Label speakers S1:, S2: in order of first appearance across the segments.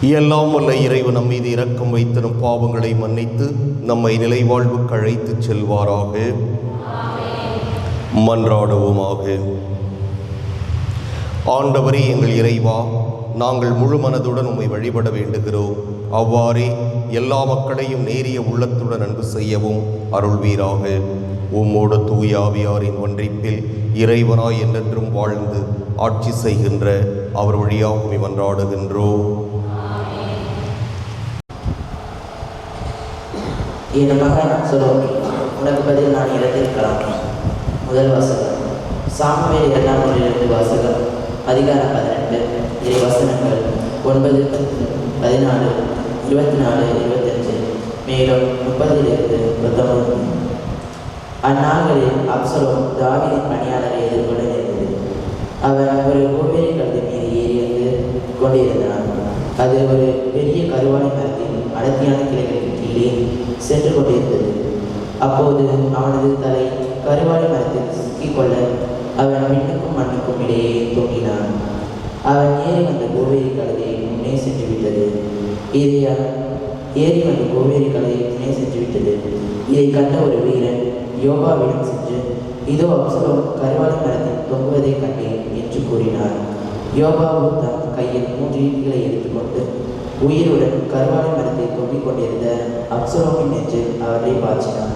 S1: எல்லாம் வல்ல இறைவன் நம் மீது இரக்கம் வைத்து பாவங்களை மன்னித்து நம்மை நிலைவாழ்வுக்கு அழைத்து செல்வாராக. மன்றாடுவோமாக. ஆண்டவரே எங்கள் இறைவா நாங்கள் முழு மனதுடன் உம்மை வழிபட வேண்டுகிறோம். அவ்வாறே எல்லா மக்களையும் நேரிய உள்ளத்துடன் அன்பு செய்யவும் அருள்வீராக. உம்மோடு தூயாவியாரின் ஒன்றிப்பில் இறைவனாய் என்றென்றும் வாழ்ந்து ஆட்சி செய்கின்ற அவர் வழியாக உம்மை மன்றாடுகின்றோம்.
S2: என் மகன் சொல்லுவோம் உனக்கு பதில் நான் இறந்திருக்கலாம் முதல் வாசகம். சாமுவேல் இரண்டாம் நூலிலிருந்து வாசகம். அதிகாரம் பதினெட்டு. இரு வசனங்கள் ஒன்பது பதினாலு இருபத்தி நாலு இருபத்தஞ்சு. மேலும் முப்பதிலிருந்து பத்தொன்பது அந்நாள்களில் அப்சலோம் தாவீதின் பணியாளரை எதிர்கொள்ள நேர்ந்தது. அவன் ஒரு கோவேரி கழுதை மீது ஏறி வந்து கொண்டிருந்தான். அது ஒரு பெரிய கருவாணி மரத்தின் அடர்த்தியான கிளைகளில் கீழே சென்று கொண்டிருந்தது. அப்போது அவனது தலை கருவாடி மரத்தில் சிக்கிக்கொள்ள அவன் விண்ணுக்கும் மண்ணுக்கும் இடையே தூங்கினான். அவன் ஏறி வந்த கோவேரி கலையை முன்னே சென்று விட்டது. இதை ஏறி வந்த கோவேரி கலையை முன்னே சென்று விட்டது. இதை கண்ட ஒரு வீரன் யோகாவிடம் சென்று இதோ அப்சலோம் கருவாடி மரத்தில் தொங்குவதை கண்டேன் என்று கூறினார் யோகாவு தன் கையில் மூன்று ஈட்டிகளை எடுத்துக்கொண்டு உயிருடன் கருவாலை மரத்தை தொங்கிக் கொண்டிருந்த அப்சலோமின் நெஞ்சில் அவரை பாய்ச்சினார்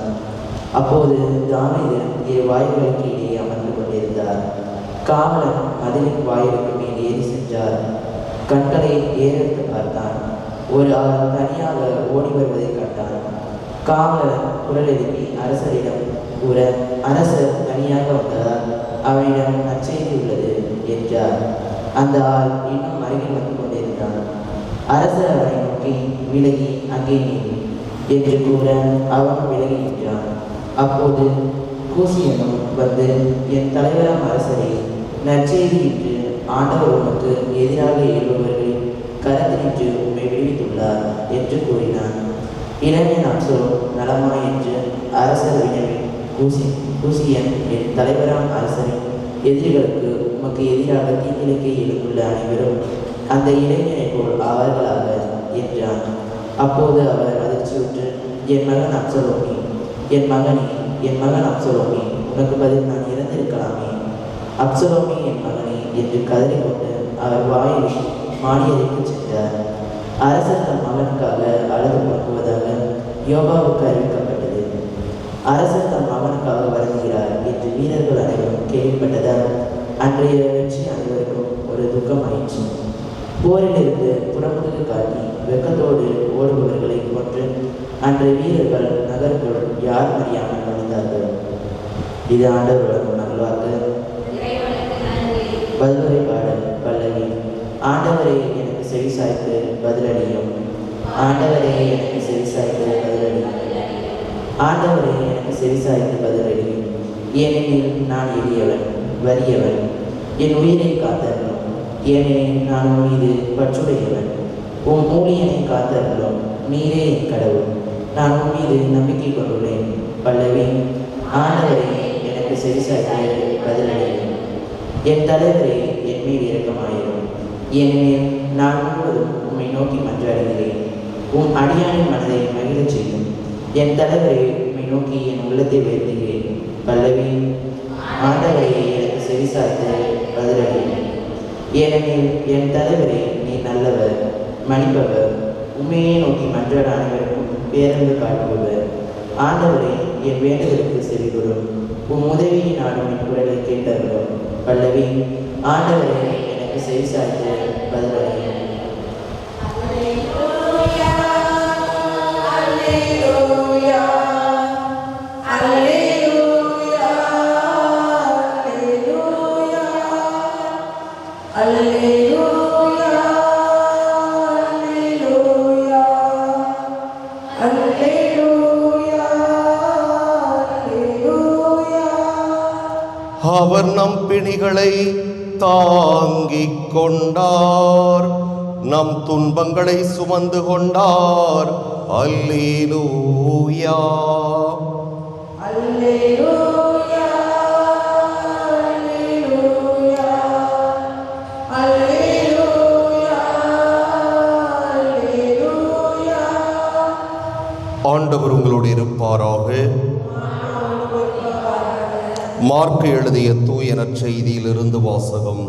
S2: அப்போது தானிதன் இரு வாயுகளுக்கு இடையே அமர்ந்து கொண்டிருந்தார். காவலன் மதிலின் வாயுவுக்கு மேல் ஏறி சென்றார். கண்களை ஏறெடுத்து பார்த்தான். ஒரு ஆள் தனியாக ஓடி வருவதை கண்டான். காவலன் குரல் எழுப்பி அரசரிடம் கூற அரசர் தனியாக வந்ததால் அவனிடம் நற்செய்தி உள்ளது என்றார். அந்த ஆள் இன்னும் அருகில் வந்து கொண்டிருந்தான். அரசர் அவரை நோக்கி விலகி அங்கே என்று கூற அவன் விலகி நின்றான். அப்போது கூசியனும் வந்து என் தலைவராம் அரசரே நற்செய்தி என்று ஆண்டவர் உனக்கு எதிராக எழுபவர்களின் கரத்தினின்று உண்மை விடுவித்துள்ளார் என்று கூறினான். இளைஞன் அப்சோ நலமா? என்று அரசர் வினவின் கூசி கூசியன் என் தலைவராம் அரசரின் எதிரிகளுக்கு உமக்கு எதிராக தீங்கிழைக்க எழுந்துள்ள அனைவரும் அந்த இளைஞனை போல் அவர்களாக என்றான். அப்போது அவர் அதிர்ச்சியுற்று என் மகன் அப்சலோமி என் மகனே என் மகன் அப்சலோமி உனக்கு பதில் நான் இறந்திருக்கலாமே. அப்சலோமி என் மகனே என்று கதறிக்கொண்டு அவர் வாயில் மாடியறைக்கு சென்றார். அரசர் தன் மகனுக்காக அழகு பார்க்குவதாக யோகாவுக்கு அறிவிக்கப்பட்டது. அரசர் தன் மகனுக்காக வருகிறார் என்று வீரர்கள் அனைவரும் கேள்விப்பட்டதால் அன்றைய வெற்றி அனைவருக்கும் ஒரு துக்கமாயிற்று. போரிலிருந்து புறமுதுகு காட்டி வெக்கத்தோடு ஓடுபவர்களை கொன்று அன்றைய வீரர்கள் நகருக்குள் யார் அறியாமல் நுழைந்தார்கள் இது ஆண்டவர்களும் நல்வாக்கு. பதிலுரை பாடல் பல்லவி. ஆண்டவரே எனக்கு செவிசாய்த்து பதிலடியும். ஆண்டவரே எனக்கு செவிசாய்த்து பதிலளியும் ஆண்டவரே எனக்கு செவிசாய்த்து பதிலடியும். ஏனெனில் நான் எளியவன் வறியவன். என் உயிரை காத்தருளும். ஏனெனில் நான் உன் மீது பற்றுடையவன். உன் ஊழியனை காத்தருளும். நீரே என் கடவுள். நான் உன் மீது நம்பிக்கை கொண்டுள்ளேன் பல்லவி ஆண்டவரே எனக்கு செவிசாய்த்து பதிலளியும். என் தலைவரே என் மீது இறக்கமாயிரும் ஏனெனில் நான் முழுவதும் உம்மை நோக்கி மன்றாடுகிறேன். உன் அடியானின் மனதை மகிழச் செய்யும். என் தலைவரை உம்மை நோக்கி என் உள்ளத்தை உயர்த்துகிறேன் பல்லவி ஆண்டவரே எனக்கு செவிசாய்த்து பதிலளியும் ஏனெனில் என் தலைவரே நீ நல்லவர் மன்னிப்பவர் உண்மையை நோக்கி மன்ற அனைவருக்கும் பேரன்பு காட்டுபவர். ஆண்டவரே என் வேண்டுதலுக்கு செவிகொடும். உன் உதவியை நாடும் என் குரலை கேட்டருளும். பல்லவி ஆண்டவரே எனக்கு செவி சாய்த்து பதிலளியும்
S1: அவர் நம் பிணிகளை தாங்கிக் கொண்டார். நம் துன்பங்களை சுமந்து கொண்டார். அல்லேலூயா. அல்லேலூயா. மார்க் எழுதிய தூய நற்செய்தியிலிருந்து வாசகம்.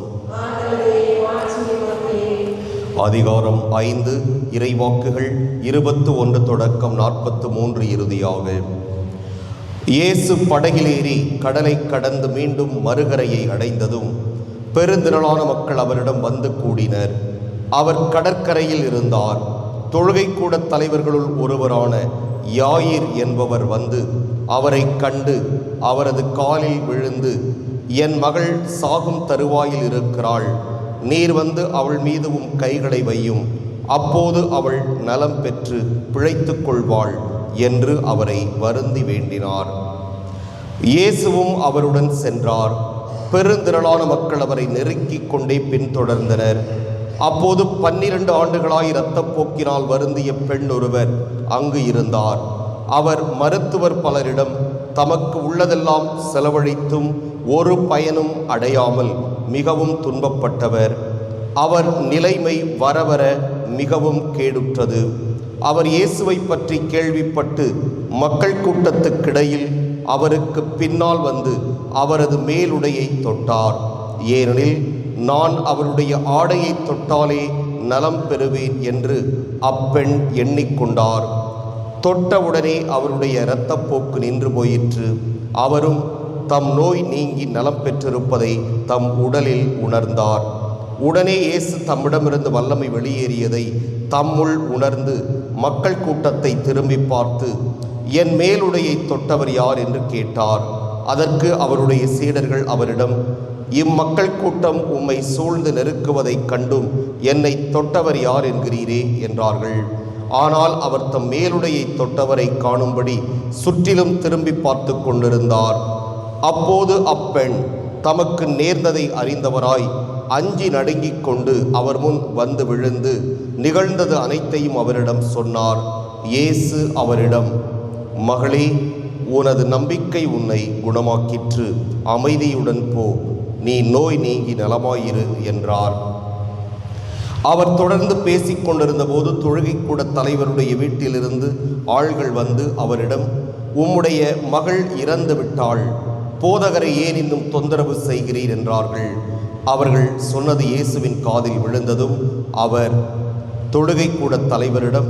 S1: அதிகாரம் ஐந்து இறைவாக்குகள் இருபத்து ஒன்று தொடக்கம் நாற்பத்து மூன்று இறுதியாக. இயேசு படகிலேறி கடலை கடந்து மீண்டும் மறுகரையை அடைந்ததும் பெருந்திரளான மக்கள் அவரிடம் வந்து கூடினர். அவர் கடற்கரையில் இருந்தார். தொழுகைக்கூட தலைவர்களுள் ஒருவரான யாயிர் என்பவர் வந்து அவரை கண்டு அவரது காலில் விழுந்து என் மகள் சாகும் தருவாயில் இருக்கிறாள். நீர் வந்து அவள் மீது உம் கைகளை வையும். அப்போது அவள் நலம் பெற்று பிழைத்து கொள்வாள் என்று அவரை வருந்தி வேண்டினார். இயேசுவும் அவருடன் சென்றார். பெருந்திரளான மக்கள் அவரை நெருக்கிக் கொண்டே பின்தொடர்ந்தனர். அப்போது பன்னிரண்டு ஆண்டுகளாய் இரத்தப்போக்கினால் வருந்திய பெண் ஒருவர் அங்கு இருந்தார். அவர் மருத்துவர் பலரிடம் தமக்கு உள்ளதெல்லாம் செலவழித்தும் ஒரு பயனும் அடையாமல் மிகவும் துன்பப்பட்டவர். அவர் நிலைமை வரவர மிகவும் கேடுற்றது. அவர் இயேசுவை பற்றி கேள்விப்பட்டு மக்கள் கூட்டத்துக்கிடையில் அவருக்கு பின்னால் வந்து அவரது மேலுடையை தொட்டார். ஏனெனில் நான் அவருடைய ஆடையை தொட்டாலே நலம் பெறுவேன் என்று அப்பெண் எண்ணிக்கொண்டார். தொட்டவுடனே அவருடைய இரத்தப்போக்கு நின்று போயிற்று. அவரும் தம் நோய் நீங்கி நலம் பெற்றிருப்பதை தம் உடலில் உணர்ந்தார். உடனே இயேசு தம்மிடமிருந்து வல்லமை வெளியேறியதை தம்முள் உணர்ந்து மக்கள் கூட்டத்தை திரும்பி பார்த்து என் மேலுடையை தொட்டவர் யார்? என்று கேட்டார். அதற்கு அவருடைய சீடர்கள் அவரிடம் இம்மக்கள் கூட்டம் உம்மை சூழ்ந்து நெருக்குவதைக் கண்டும் என்னை தொட்டவர் யார் என்கிறீரே? என்றார்கள். ஆனால் அவர் தம் மேலுடையை தொட்டவரை காணும்படி சுற்றிலும் திரும்பி பார்த்து கொண்டிருந்தார். அப்போது அப்பெண் தமக்கு நேர்ந்ததை அறிந்தவராய் அஞ்சி நடுங்கிக் கொண்டு அவர் முன் வந்து விழுந்து நிகழ்ந்தது அனைத்தையும் அவரிடம் சொன்னார். இயேசு அவரிடம் மகளே உனது நம்பிக்கை உன்னை குணமாக்கிற்று. அமைதியுடன் போ. நீ நோய் நீங்கி நலமாயிரு என்றார். அவர் தொடர்ந்து பேசிக் கொண்டிருந்த போது தொழுகைக்கூட தலைவருடைய வீட்டிலிருந்து ஆள்கள் வந்து அவரிடம் உம்முடைய மகள் இறந்து விட்டாள் போதகரை ஏன் இன்னும் தொந்தரவு செய்கிறீர்? என்றார்கள். அவர்கள் சொன்னது இயேசுவின் காதில் விழுந்ததும் அவர் தொழுகைக்கூட தலைவரிடம்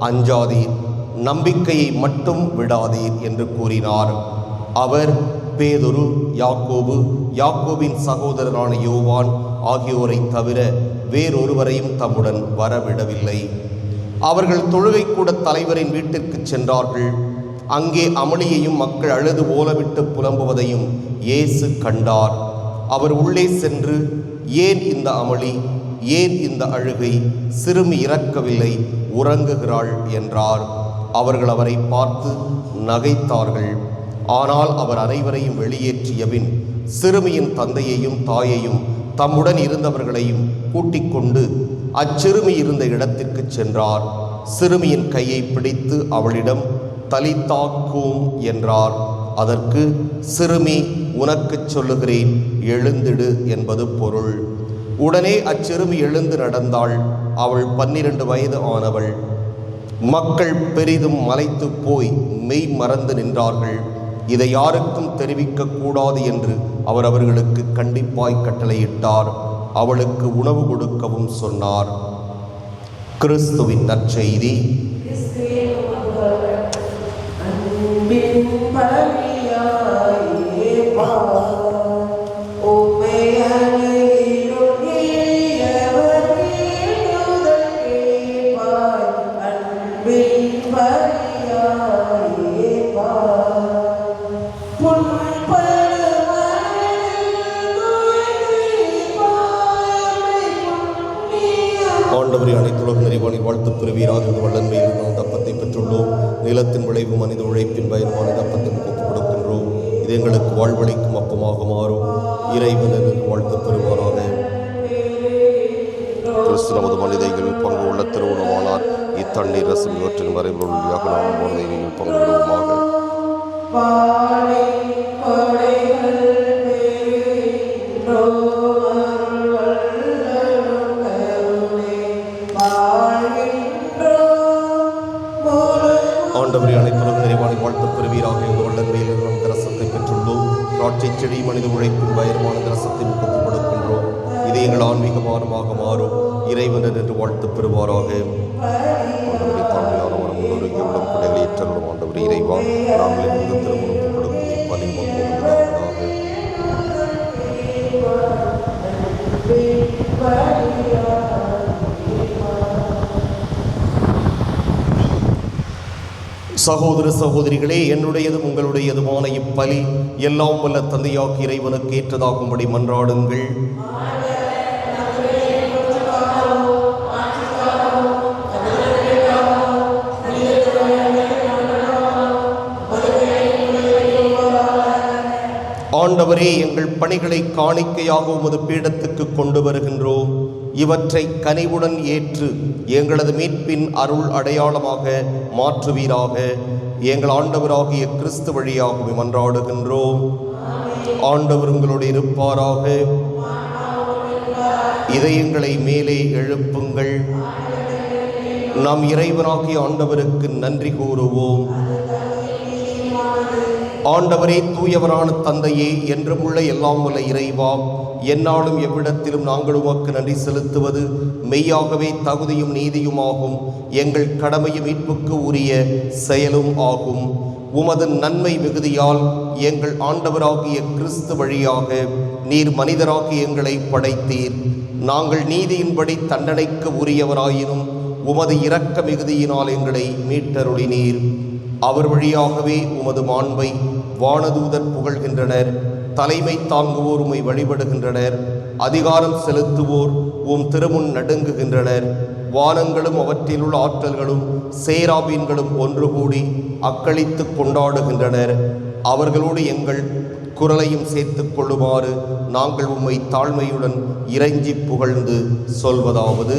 S1: அஞ்சாதீர் நம்பிக்கையை மட்டும் விடாதீர் என்று கூறினார். அவர் பேதுரு யாக்கோபு யாக்கோபின் சகோதரரான யோவான் ஆகியோரை தவிர வேறொருவரையும் தம்முடன் வரவிடவில்லை. அவர்கள் தொழுகைக்கூட தலைவரின் வீட்டிற்கு சென்றார்கள். அங்கே அமளியையும் மக்கள் அழுது ஓலமிட்டு புலம்புவதையும் இயேசு கண்டார். அவர் உள்ளே சென்று ஏன் இந்த அமளி? ஏன் இந்த அழுகை? சிறுமி இறக்கவில்லை உறங்குகிறாள் என்றார். அவர்கள் அவரை பார்த்து நகைத்தார்கள். ஆனால் அவர் அனைவரையும் வெளியேற்றியபின் சிறுமியின் தந்தையையும் தாயையும் தம்முடன் இருந்தவர்களையும் கூட்டிக் கொண்டு அச்சிறுமி இருந்த இடத்திற்கு சென்றார். சிறுமியின் கையை பிடித்து அவளிடம் தலித்தாக்கும் என்றார். அதற்கு சிறுமி உனக்குச் சொல்லுகிறேன் எழுந்திடு என்பது பொருள். உடனே அச்சிறுமி எழுந்து நடந்தாள். அவள் பன்னிரண்டு வயது ஆனவள். மக்கள் பெரிதும் மலைத்து போய் மெய் மறந்து நின்றார்கள். இதை யாருக்கும் தெரிவிக்க கூடாது என்று அவர் அவர்களுக்கு கண்டிப்பாய் கட்டளையிட்டார். அவளுக்கு உணவு கொடுக்கவும் சொன்னார். கிறிஸ்துவின் நற்செய்தி. இந்த வல்லன்மையில் நாம் தப்பத்தை பெற்றுள்ளோம். நிலத்தின் விளைவு மனித உழைப்பின் பயனுமான தப்பத்தை ஒப்புக் கொடுக்கின்றோம். இது எங்களுக்கு வாழ்வழிக்கும் அப்பமாக மாறும். இறைவன் என்று வாழ்த்து பெறுவாராக கிறிஸ்து நமது மனிதைகள் பங்கு உள்ள திருவுணமானார் இத்தண்ணீர் ரசம் இவற்றின் வரைவில் நாம் மனிதைகளில் பங்கு விடுவோமாக நிறைவானை வாழ்த்து பெறுவீராக இந்த வல்லன்மையில் நாம் தரசத்தை பெற்றுள்ளோம். திராட்சை செடி மனித உழைப்பின் பயரமான தரசத்தை முகப்பு கொடுக்கின்றோம் இது எங்கள் ஆன்மீக மானமாக மாறும். இறைவன் என்று வாழ்த்து பெறுவாராக. தாழ்மையான மனம் முன்னோருகி உள்ள பிள்ளைகளை ஏற்றலும் ஆண்டவர் இறைவா. நாங்கள் இந்த திருமணம் சகோதர சகோதரிகளே என்னுடையதும் உங்களுடையதுமான இப்பலி எல்லாம் வல்ல தந்தையாக்கு இறைவனுக்கு ஏற்றதாகும்படி மன்றாடுங்கள். ஆண்டவரே எங்கள் பணிகளை காணிக்கையாக உமது பீடத்துக்கு கொண்டு வருகின்றோம். இவற்றை கனிவுடன் ஏற்று எங்களது மீட்பின் அருள் அடையாளமாக மாற்றுவீராக. எங்கள் ஆண்டவராகிய கிறிஸ்து வழியாக மன்றாடுகின்றோம். ஆண்டவர் உங்களோடு இருப்பாராக. இதயங்களை மேலே எழுப்புங்கள். நாம் இறைவனாகிய ஆண்டவருக்கு நன்றி கூறுவோம். ஆண்டவரே தூயவரான தந்தையே என்றும் உள்ள எல்லாம் உள்ள இறைவா எந்நாளும் எவ்விடத்திலும் நாங்கள் உமக்கு நன்றி செலுத்துவது. மெய்யாகவே தகுதியும் நீதியுமாகும். எங்கள் கடமையும் மீட்புக்கு உரிய செயலும் ஆகும். உமது நன்மை மிகுதியால் எங்கள் ஆண்டவராகிய கிறிஸ்து வழியாக நீர் மனிதராகி எங்களை படைத்தீர். நாங்கள் நீதியின்படி தண்டனைக்கு உரியவராயினும் உமது இரக்க மிகுதியினால் எங்களை மீட்டருளினீர். அவர் வழியாகவே உமது மாண்பை வானதூதர் புகழ்கின்றனர். தலைமை தாங்குவோர் உமை வழிபடுகின்றனர். அதிகாரம் செலுத்துவோர் உம் திருமுன் நடுங்குகின்றனர். வானங்களும் அவற்றிலுள்ள ஆற்றல்களும் சேராபீன்களும் ஒன்று கூடி அக்களித்து கொண்டாடுகின்றனர். அவர்களோடு எங்கள் குரலையும் சேர்த்துக் கொள்ளுமாறு நாங்கள் உம்மை தாழ்மையுடன் இறைஞ்சி புகழ்ந்து சொல்வதாவது.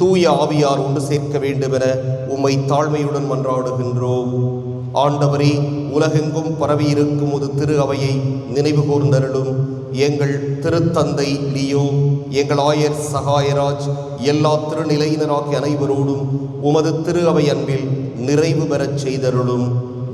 S1: தூய ஆவியார் ஒன்று சேர்க்க வேண்டுமென உம்மை தாழ்மையுடன் மன்றாடுகின்றோம். ஆண்டவரே உலகெங்கும் பரவியிருக்கும் ஒரு திரு அவையை நினைவு கூர்ந்தருளும். எங்கள் திருத்தந்தை லியோ எங்கள் ஆயர் சகாயராஜ் எல்லா திருநிலையினராகிய அனைவரோடும் உமது திரு அவை அன்பில் நிறைவு பெறச் செய்தருளும்.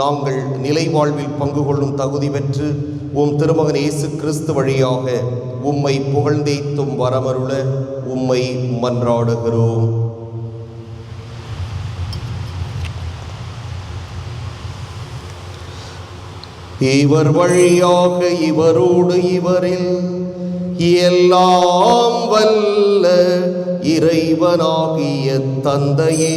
S1: நாங்கள் நிலை வாழ்வில் பங்கு கொள்ளும் தகுதி பெற்று உம் திருமகன் இயேசு கிறிஸ்து வழியாக உம்மை புகழ்ந்தேத்தும் வரமருள உம்மை மன்றாடுகிறோம். இவர் வழியாக இவரோடு இவரில் எல்லாம் வல்ல இறைவனாகிய தந்தையே.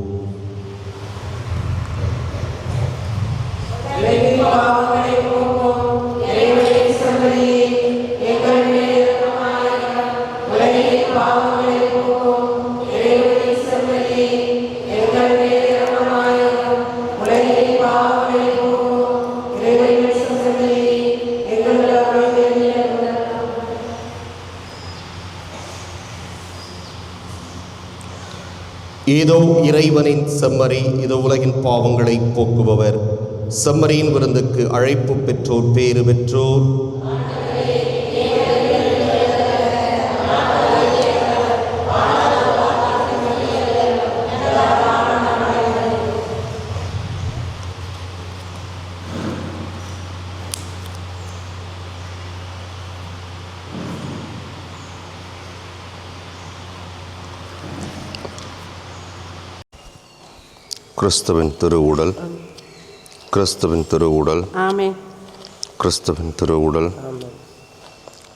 S1: இதோ இறைவனின் செம்மறி இதோ உலகின் பாவங்களை போக்குபவர். செம்மறியின் விருந்துக்கு அழைப்பு பெற்றோர் பேறு பெற்றோர். கிறிஸ்துவின் திருவுடல். கிறிஸ்துவின் திருவுடல் கிறிஸ்துவின் திருவுடல்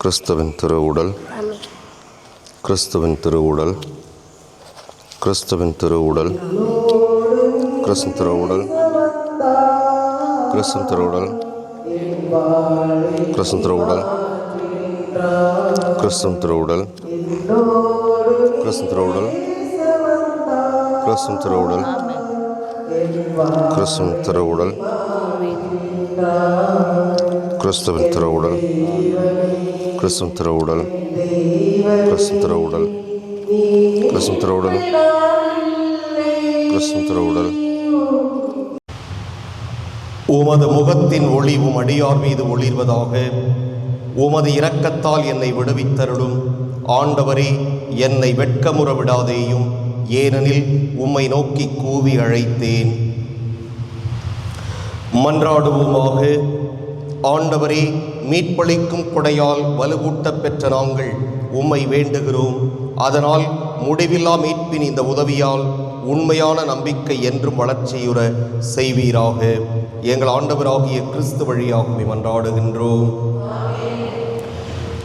S1: கிறிஸ்துவின் திருவுடல் கிறிஸ்துவின் திருவுடல் கிறிஸ்துவின் திருவுடல் கிறிஸ்து திருவுடல் கிறிஸ்து திருவுடல் கிறிஸ்து திருவுடல் கிறிஸ்து திருவுடல் கிறிஸ்து திருவுடல் கிறிஸ்து திருவுடல் கிறிஸ்துவின் திருவுடல். கிறிஸ்துவின் திருவுடல். கிறிஸ்துவின் திருவுடல். கிறிஸ்துவின் திருவுடல். கிறிஸ்துவின் திருவுடல். கிறிஸ்துவின் திருவுடல். உமது முகத்தின் ஒளி உம் அடியார் மீது ஒளிர்வதாக. உமது இரக்கத்தால் என்னை விடுவித்தருளும். ஆண்டவரே என்னை வெட்கமுற விடாதேயும். ஏனெனில் உம்மை நோக்கி கூவி அழைத்தேன். மன்றாடுவோமாக ஆண்டவரே மீட்பளிக்கும் கொடையால் வலுவூட்ட பெற்ற நாங்கள் உம்மை வேண்டுகிறோம். அதனால் முடிவில்லா மீட்பின் இந்த உதவியால் உண்மையான நம்பிக்கை என்றும் வளர்ச்சியுற செய்வீராக. எங்கள் ஆண்டவராகிய கிறிஸ்து வழியாகவே மன்றாடுகின்றோம்.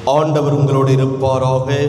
S1: ஆண்டவர் உங்களோடு இருப்பாராக.